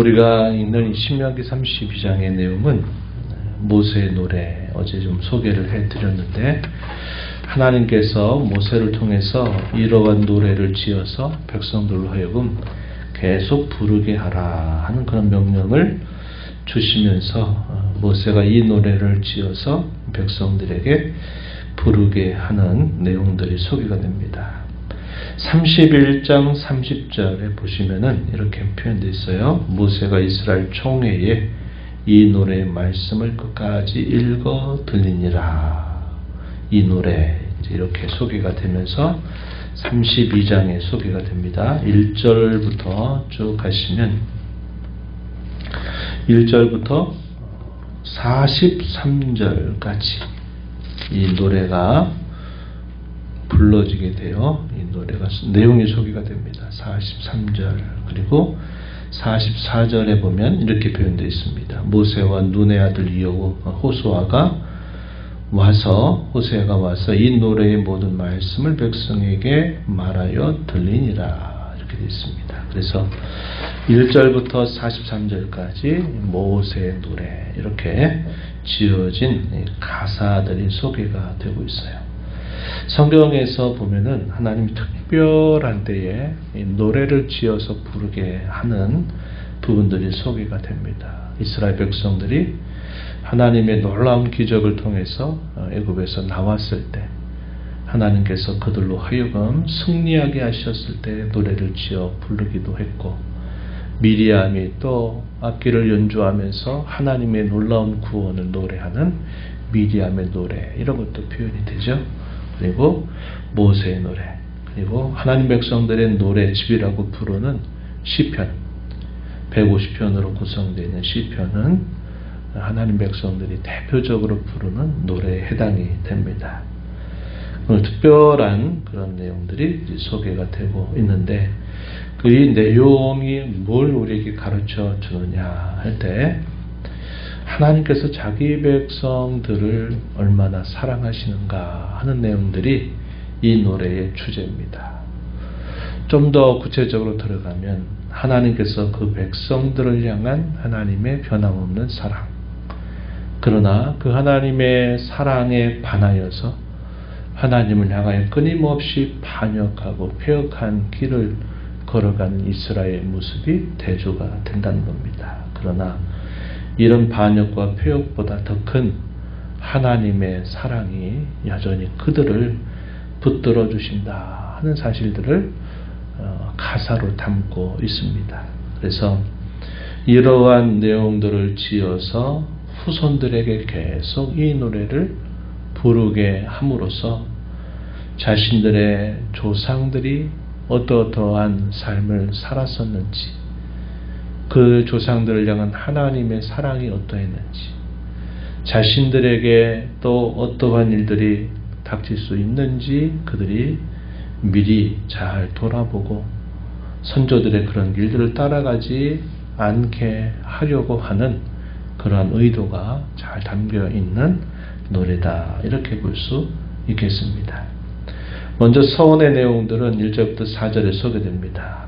우리가 읽는 이 신명기 32장의 내용은 모세의 노래 어제 좀 소개를 해드렸는데 하나님께서 모세를 통해서 이러한 노래를 지어서 백성들로 하여금 계속 부르게 하라 하는 그런 명령을 주시면서 어, 모세가 이 노래를 지어서 백성들에게 부르게 하는 내용들이 소개가 됩니다. 31장 30절에 보시면은 이렇게 표현되어 있어요. 모세가 이스라엘 총회에 이 노래의 말씀을 끝까지 읽어 들리니라. 이 노래 이렇게 소개가 되면서 32장에 소개가 됩니다. 1절부터 쭉 가시면 1절부터 43절까지 이 노래가 불러지게 되어 이 노래가 내용이 소개가 됩니다. 43절 그리고 44절에 보면 이렇게 표현되어 있습니다. 모세와 눈의 아들 이여우 호수아가 와서 호세가 와서 이 노래의 모든 말씀을 백성에게 말하여 들리니라 이렇게 되어 있습니다. 그래서 1절부터 43절까지 모세의 노래 이렇게 지어진 가사들이 소개가 되고 있어요. 성경에서 보면은 하나님이 특별한 때에 노래를 지어서 부르게 하는 부분들이 소개가 됩니다. 이스라엘 백성들이 하나님의 놀라운 기적을 통해서 애굽에서 나왔을 때 하나님께서 그들로 하여금 승리하게 하셨을 때 노래를 지어 부르기도 했고 미리암이 또 악기를 연주하면서 하나님의 놀라운 구원을 노래하는 미리암의 노래 이런 것도 표현이 되죠. 그리고 모세의 노래 그리고 하나님 백성들의 노래 집이라고 부르는 시편 150편으로 구성되어 있는 시편은 하나님 백성들이 대표적으로 부르는 노래에 해당이 됩니다. 오늘 특별한 그런 내용들이 소개가 되고 있는데 그 이 내용이 뭘 우리에게 가르쳐 주느냐 할 때 하나님께서 자기 백성들을 얼마나 사랑하시는가 하는 내용들이 이 노래의 주제입니다. 좀 더 구체적으로 들어가면 하나님께서 그 백성들을 향한 하나님의 변함없는 사랑 그러나 그 하나님의 사랑에 반하여서 하나님을 향하여 끊임없이 반역하고 폐역한 길을 걸어가는 이스라엘 모습이 대조가 된다는 겁니다. 그러나 이런 반역과 폐역보다 더 큰 하나님의 사랑이 여전히 그들을 붙들어 주신다 하는 사실들을 어, 가사로 담고 있습니다. 그래서 이러한 내용들을 지어서 후손들에게 계속 이 노래를 부르게 함으로써 자신들의 조상들이 어떠어떠한 삶을 살았었는지, 그 조상들을 향한 하나님의 사랑이 어떠했는지, 자신들에게 또 어떠한 일들이 닥칠 수 있는지 그들이 미리 잘 돌아보고 선조들의 그런 길들을 따라가지 않게 하려고 하는 그러한 의도가 잘 담겨 있는 노래다. 이렇게 볼 수 있겠습니다. 먼저 서원의 내용들은 1절부터 4절에 소개됩니다.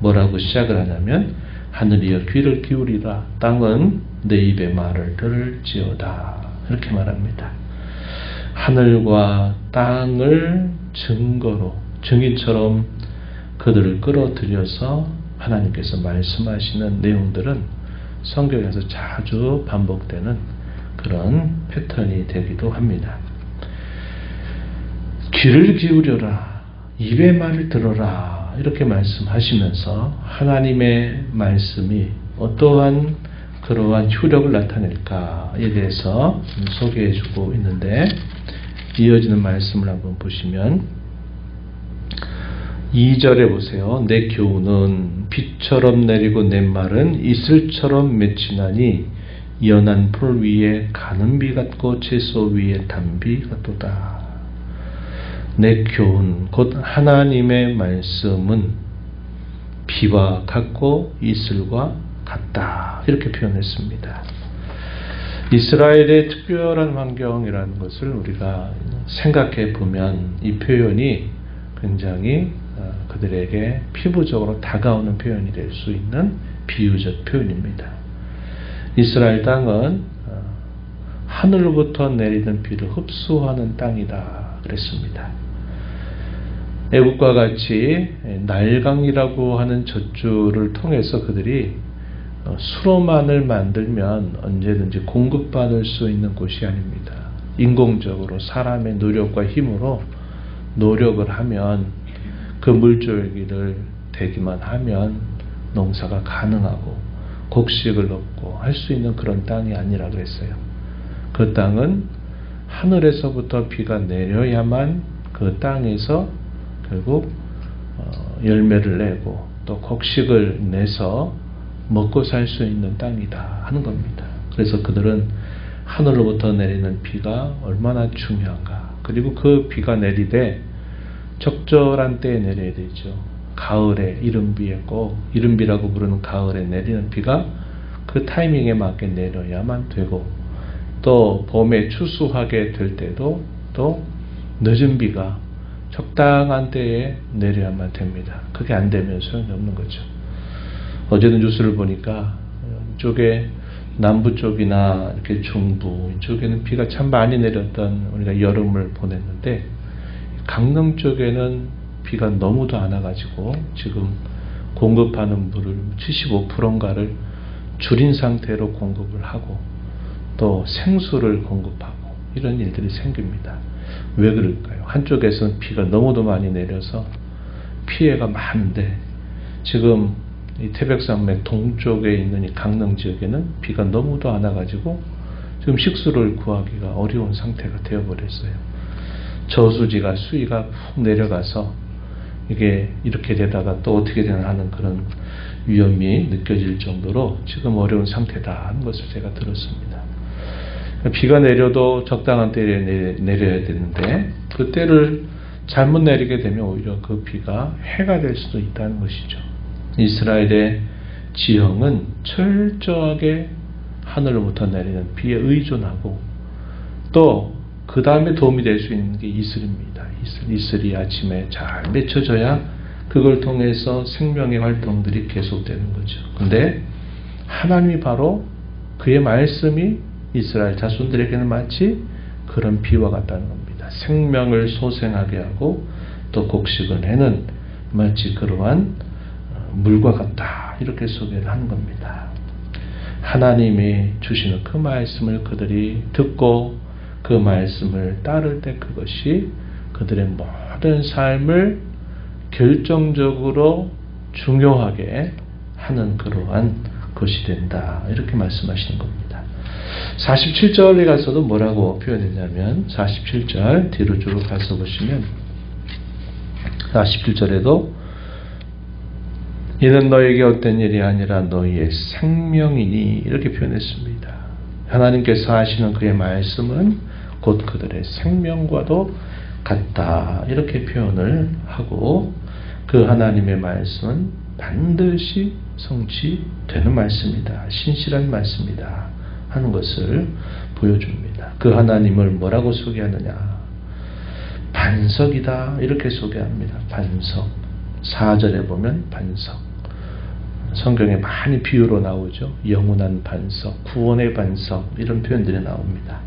뭐라고 시작을 하냐면 하늘이여 귀를 기울이라 땅은 내 입의 말을 들을지어다 이렇게 말합니다. 하늘과 땅을 증거로 증인처럼 그들을 끌어들여서 하나님께서 말씀하시는 내용들은 성경에서 자주 반복되는 그런 패턴이 되기도 합니다. 귀를 기울여라. 입의 말을 들어라. 이렇게 말씀하시면서 하나님의 말씀이 어떠한 그러한 효력을 나타낼까에 대해서 소개해 주고 있는데 이어지는 말씀을 한번 보시면 2절에 보세요. 내 교훈은 빛처럼 내리고 내 말은 이슬처럼 맺히나니 연한 풀 위에 가는 비 같고 채소 위에 단비 같도다. 내 교훈 곧 하나님의 말씀은 비와 같고 이슬과 같다. 이렇게 표현했습니다. 이스라엘의 특별한 환경이라는 것을 우리가 생각해 보면 이 표현이 굉장히 어, 그들에게 피부적으로 다가오는 표현이 될 수 있는 비유적 표현입니다. 이스라엘 땅은 어, 하늘로부터 내리는 비를 흡수하는 땅이다 그랬습니다. 애국과 같이 날강이라고 하는 젖줄을 통해서 그들이 어, 수로만을 만들면 언제든지 공급받을 수 있는 곳이 아닙니다. 인공적으로 사람의 노력과 힘으로 노력을 하면 그 물줄기를 대기만 하면 농사가 가능하고 곡식을 얻고 할 수 있는 그런 땅이 아니라 그랬어요. 그 땅은 하늘에서부터 비가 내려야만 그 땅에서 결국 어, 열매를 내고 또 곡식을 내서 먹고 살 수 있는 땅이다 하는 겁니다. 그래서 그들은 하늘로부터 내리는 비가 얼마나 중요한가. 그리고 그 비가 내리되 적절한 때에 내려야 되죠. 가을에 이른비에 꼭 이른비라고 부르는 가을에 내리는 비가 그 타이밍에 맞게 내려야만 되고 또 봄에 추수하게 될 때도 또 늦은 비가 적당한 때에 내려야만 됩니다. 그게 안 되면 소용이 없는 거죠. 어제도 뉴스를 보니까 이쪽에 남부 쪽이나 이렇게 중부 이쪽에는 비가 참 많이 내렸던 우리가 여름을 보냈는데 강릉 쪽에는 비가 너무도 안 와가지고 지금 공급하는 물을 75%인가를 줄인 상태로 공급을 하고 또 생수를 공급하고 이런 일들이 생깁니다. 왜 그럴까요? 한쪽에서는 비가 너무도 많이 내려서 피해가 많은데 지금 이 태백산맥 동쪽에 있는 이 강릉 지역에는 비가 너무도 안 와가지고 지금 식수를 구하기가 어려운 상태가 되어버렸어요. 저수지가 수위가 푹 내려가서 이게 이렇게 되다가 또 어떻게 되나 하는 그런 위험이 느껴질 정도로 지금 어려운 상태다 하는 것을 제가 들었습니다. 비가 내려도 적당한 때에 내려야 되는데 그 때를 잘못 내리게 되면 오히려 그 비가 해가 될 수도 있다는 것이죠. 이스라엘의 지형은 철저하게 하늘로부터 내리는 비에 의존하고 또 그 다음에 도움이 될 수 있는 게 이슬입니다. 이슬, 이슬이 아침에 잘 맺혀져야 그걸 통해서 생명의 활동들이 계속되는 거죠. 근데 하나님이 바로 그의 말씀이 이스라엘 자손들에게는 마치 그런 비와 같다는 겁니다. 생명을 소생하게 하고 또 곡식을 내는 마치 그러한 물과 같다. 이렇게 소개를 하는 겁니다. 하나님이 주시는 그 말씀을 그들이 듣고 그 말씀을 따를 때 그것이 그들의 모든 삶을 결정적으로 중요하게 하는 그러한 것이 된다. 이렇게 말씀하시는 겁니다. 47절에 가서도 뭐라고 표현했냐면 47절 뒤로 쭉 가서 보시면 47절에도 이는 너에게 어떤 일이 아니라 너희의 생명이니 이렇게 표현했습니다. 하나님께서 하시는 그의 말씀은 곧 그들의 생명과도 같다 이렇게 표현을 하고 그 하나님의 말씀은 반드시 성취되는 말씀이다. 신실한 말씀이다. 하는 것을 보여줍니다. 그 하나님을 뭐라고 소개하느냐? 반석이다. 이렇게 소개합니다. 반석. 4절에 보면 반석. 성경에 많이 비유로 나오죠. 영원한 반석, 구원의 반석, 이런 표현들이 나옵니다.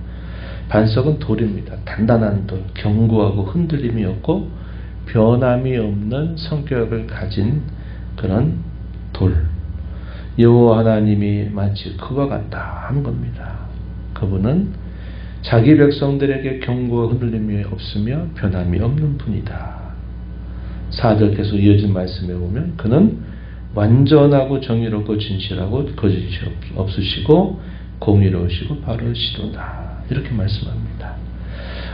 반석은 돌입니다. 단단한 돌, 견고하고 흔들림이 없고 변함이 없는 성격을 가진 그런 돌. 여호와 하나님이 마치 그와 같다 하는 겁니다. 그분은 자기 백성들에게 경고와 흔들림이 없으며 변함이 없는 분이다. 4절 계속 이어진 말씀에 보면 그는 완전하고 정의롭고 진실하고 거짓이 없으시고 공의로우시고 바르시도다. 이렇게 말씀합니다.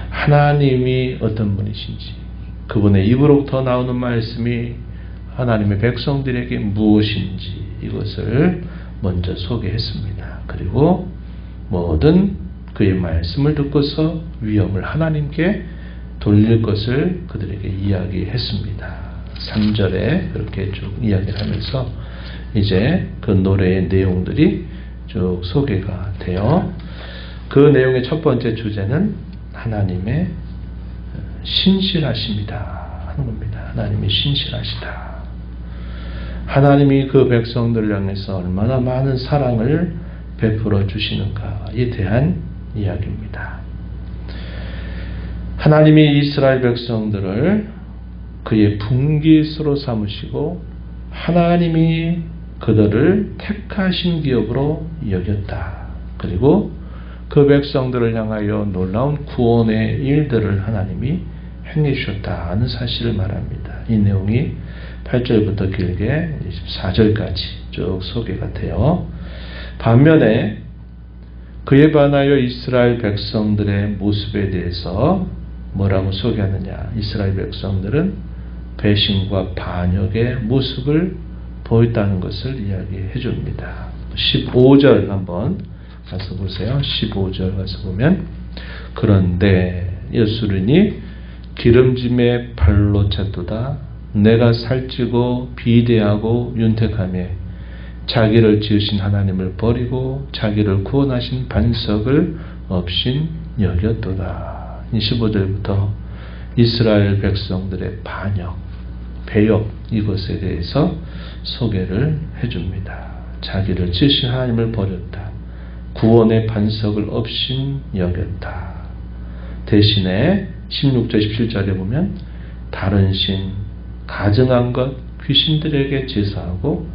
하나님이 어떤 분이신지 그분의 입으로부터 나오는 말씀이 하나님의 백성들에게 무엇인지 이것을 먼저 소개했습니다. 그리고 모든 그의 말씀을 듣고서 위험을 하나님께 돌릴 것을 그들에게 이야기했습니다. 3절에 그렇게 쭉 이야기를 하면서 이제 그 노래의 내용들이 쭉 소개가 되어 그 내용의 첫 번째 주제는 하나님의 신실하십니다 하는 겁니다. 하나님이 신실하시다. 하나님이 그 백성들을 향해서 얼마나 많은 사랑을 베풀어 주시는가에 대한 이야기입니다. 하나님이 이스라엘 백성들을 그의 분기수로 삼으시고 하나님이 그들을 택하신 기업으로 여겼다. 그리고 그 백성들을 향하여 놀라운 구원의 일들을 하나님이 행해 주셨다는 사실을 말합니다. 이 내용이 8절부터 길게 24절까지 쭉 소개가 돼요. 반면에 그에 반하여 이스라엘 백성들의 모습에 대해서 뭐라고 소개하느냐. 이스라엘 백성들은 배신과 반역의 모습을 보였다는 것을 이야기해 줍니다. 15절 한번 가서 보세요. 15절 가서 보면 그런데 예수르니 기름짐에 발로 찼도다 내가 살찌고 비대하고 윤택함에 자기를 지으신 하나님을 버리고 자기를 구원하신 반석을 없인 여겼도다. 15절부터 이스라엘 백성들의 반역, 배역 이것에 대해서 소개를 해줍니다. 자기를 지으신 하나님을 버렸다. 구원의 반석을 없인 여겼다. 대신에 16절 17절에 보면 다른 신, 가증한 것, 귀신들에게 제사하고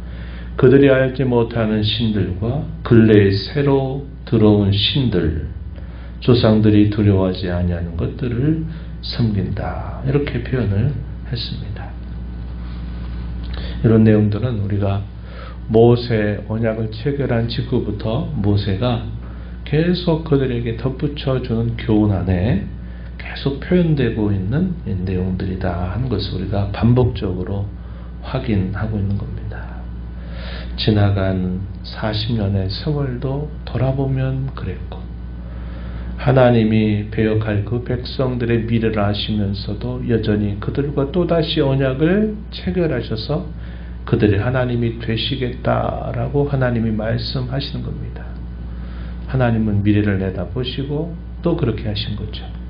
그들이 알지 못하는 신들과 근래에 새로 들어온 신들, 조상들이 두려워하지 아니하는 것들을 섬긴다. 이렇게 표현을 했습니다. 이런 내용들은 우리가 모세 언약을 체결한 직후부터 모세가 계속 그들에게 덧붙여 주는 교훈 안에 계속 표현되고 있는 내용들이다 하는 것을 우리가 반복적으로 확인하고 있는 겁니다. 지나간 40년의 세월도 돌아보면 그랬고 하나님이 배역할 그 백성들의 미래를 아시면서도 여전히 그들과 또다시 언약을 체결하셔서 그들이 하나님이 되시겠다라고 하나님이 말씀하시는 겁니다. 하나님은 미래를 내다보시고 또 그렇게 하신 거죠.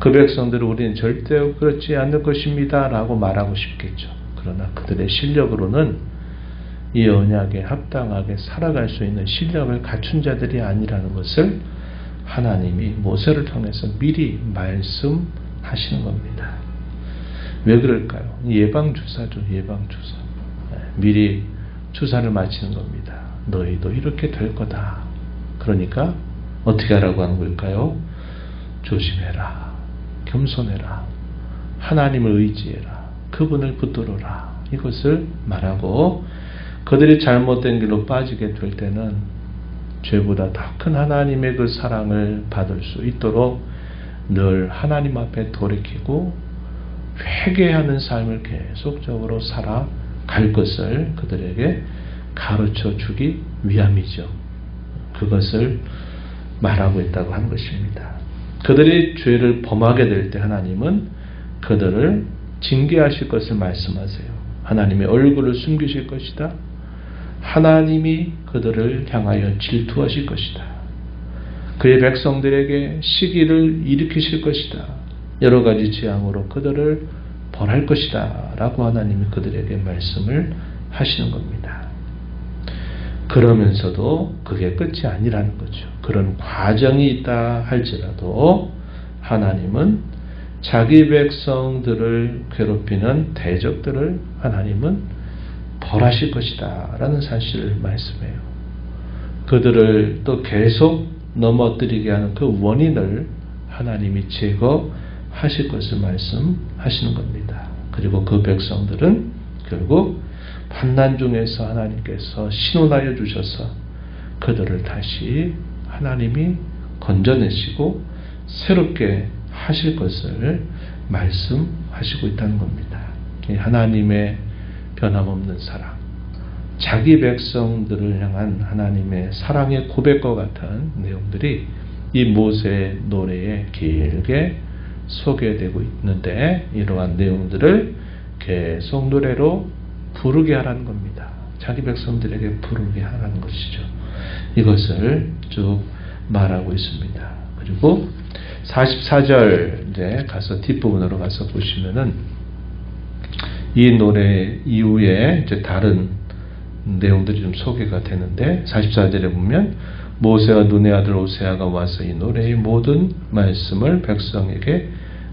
그 백성들을 우리는 절대 그렇지 않을 것입니다. 라고 말하고 싶겠죠. 그러나 그들의 실력으로는 이 언약에 합당하게 살아갈 수 있는 실력을 갖춘 자들이 아니라는 것을 하나님이 모세를 통해서 미리 말씀하시는 겁니다. 왜 그럴까요? 예방주사죠, 예방주사. 네, 미리 주사를 마치는 겁니다. 너희도 이렇게 될 거다. 그러니까 어떻게 하라고 하는 걸까요? 조심해라. 겸손해라. 하나님을 의지해라. 그분을 붙들어라. 이것을 말하고 그들이 잘못된 길로 빠지게 될 때는 죄보다 더 큰 하나님의 그 사랑을 받을 수 있도록 늘 하나님 앞에 돌이키고 회개하는 삶을 계속적으로 살아갈 것을 그들에게 가르쳐 주기 위함이죠. 그것을 말하고 있다고 한 것입니다. 그들이 죄를 범하게 될 때 하나님은 그들을 징계하실 것을 말씀하세요. 하나님의 얼굴을 숨기실 것이다. 하나님이 그들을 향하여 질투하실 것이다. 그의 백성들에게 시기를 일으키실 것이다. 여러 가지 재앙으로 그들을 벌할 것이다. 라고 하나님이 그들에게 말씀을 하시는 겁니다. 그러면서도 그게 끝이 아니라는 거죠. 그런 과정이 있다 할지라도 하나님은 자기 백성들을 괴롭히는 대적들을 하나님은 벌하실 것이다. 라는 사실을 말씀해요. 그들을 또 계속 넘어뜨리게 하는 그 원인을 하나님이 제거하실 것을 말씀하시는 겁니다. 그리고 그 백성들은 결국 환난 중에서 하나님께서 신원하여 주셔서 그들을 다시 하나님이 건져내시고 새롭게 하실 것을 말씀하시고 있다는 겁니다. 하나님의 변함없는 사랑, 자기 백성들을 향한 하나님의 사랑의 고백과 같은 내용들이 이 모세 노래에 길게 소개되고 있는데 이러한 내용들을 계속 노래로 부르게 하라는 겁니다. 자기 백성들에게 부르게 하라는 것이죠. 이것을 쭉 말하고 있습니다. 그리고 44절 이제 가서 뒷부분으로 가서 보시면은 이 노래 이후에 이제 다른 내용들이 좀 소개가 되는데 44절에 보면 모세와 눈의 아들 오세아가 와서 이 노래의 모든 말씀을 백성에게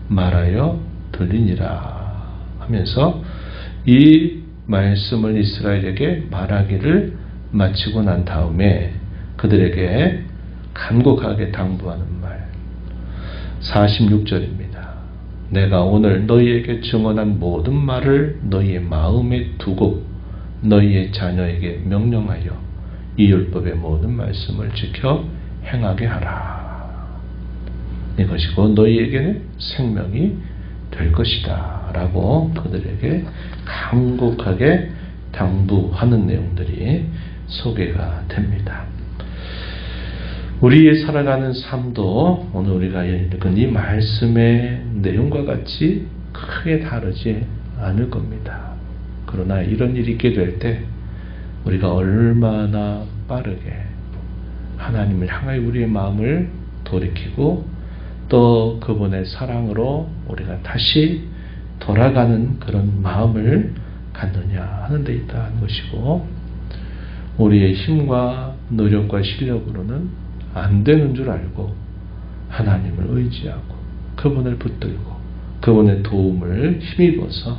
말하여 들리니라 하면서 이 말씀을 이스라엘에게 말하기를 마치고 난 다음에 그들에게 간곡하게 당부하는 말 46절입니다. 내가 오늘 너희에게 증언한 모든 말을 너희의 마음에 두고 너희의 자녀에게 명령하여 이 율법의 모든 말씀을 지켜 행하게 하라. 이것이고 너희에게는 생명이 될 것이다. 라고 그들에게 간곡하게 당부하는 내용들이 소개가 됩니다. 우리의 살아가는 삶도 오늘 우리가 읽은 이 말씀의 내용과 같이 크게 다르지 않을 겁니다. 그러나 이런 일이 있게 될 때 우리가 얼마나 빠르게 하나님을 향하여 우리의 마음을 돌이키고 또 그분의 사랑으로 우리가 다시 돌아가는 그런 마음을 갖느냐 하는 데 있다는 것이고 우리의 힘과 노력과 실력으로는 안 되는 줄 알고 하나님을 의지하고 그분을 붙들고 그분의 도움을 힘입어서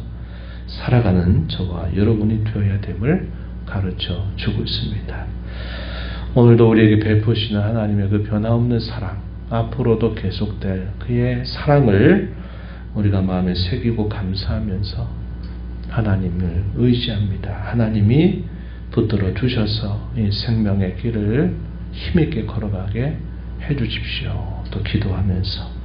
살아가는 저와 여러분이 되어야 됨을 가르쳐 주고 있습니다. 오늘도 우리에게 베푸시는 하나님의 그 변함없는 사랑, 앞으로도 계속될 그의 사랑을 우리가 마음에 새기고 감사하면서 하나님을 의지합니다. 하나님이 붙들어 주셔서 이 생명의 길을 힘있게 걸어가게 해 주십시오. 또 기도하면서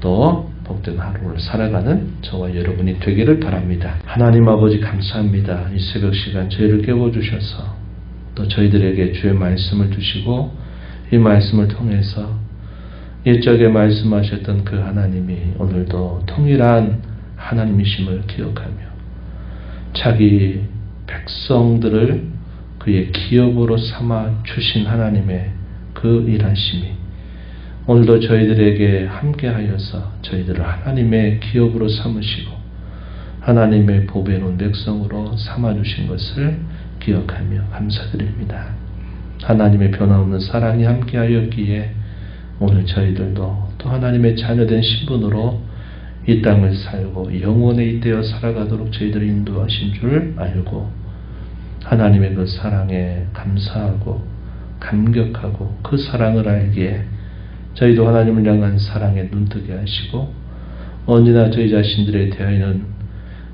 또 복된 하루를 살아가는 저와 여러분이 되기를 바랍니다. 하나님 아버지 감사합니다. 이 새벽 시간 저희를 깨워주셔서 또 저희들에게 주의 말씀을 주시고 이 말씀을 통해서 일적에 말씀하셨던 그 하나님이 오늘도 통일한 하나님이심을 기억하며 자기 백성들을 그의 기업으로 삼아 주신 하나님의 그 일하심이 오늘도 저희들에게 함께하여서 저희들을 하나님의 기업으로 삼으시고 하나님의 보배 놓은 백성으로 삼아주신 것을 기억하며 감사드립니다. 하나님의 변함없는 사랑이 함께하였기에 오늘 저희들도 또 하나님의 자녀된 신분으로 이 땅을 살고 영원에 잇대어 살아가도록 저희들을 인도하신 줄 알고 하나님의 그 사랑에 감사하고 감격하고 그 사랑을 알기에 저희도 하나님을 향한 사랑에 눈뜨게 하시고 언제나 저희 자신들에 대하여는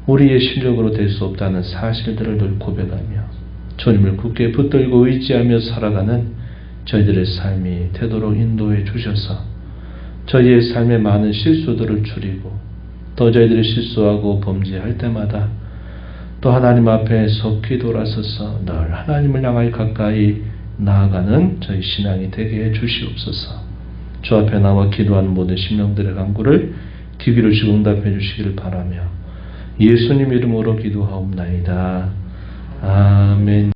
우리의 실력으로 될 수 없다는 사실들을 늘 고백하며 주님을 굳게 붙들고 의지하며 살아가는 저희들의 삶이 되도록 인도해 주셔서 저희의 삶의 많은 실수들을 줄이고 또 저희들이 실수하고 범죄할 때마다 또 하나님 앞에 속히 돌아서서 늘 하나님을 향하여 가까이 나아가는 저희 신앙이 되게 해 주시옵소서. 주 앞에 나와 기도하는 모든 심령들의 간구를 귀 기울이시고 응답해 주시기를 바라며 예수님 이름으로 기도하옵나이다. 아멘.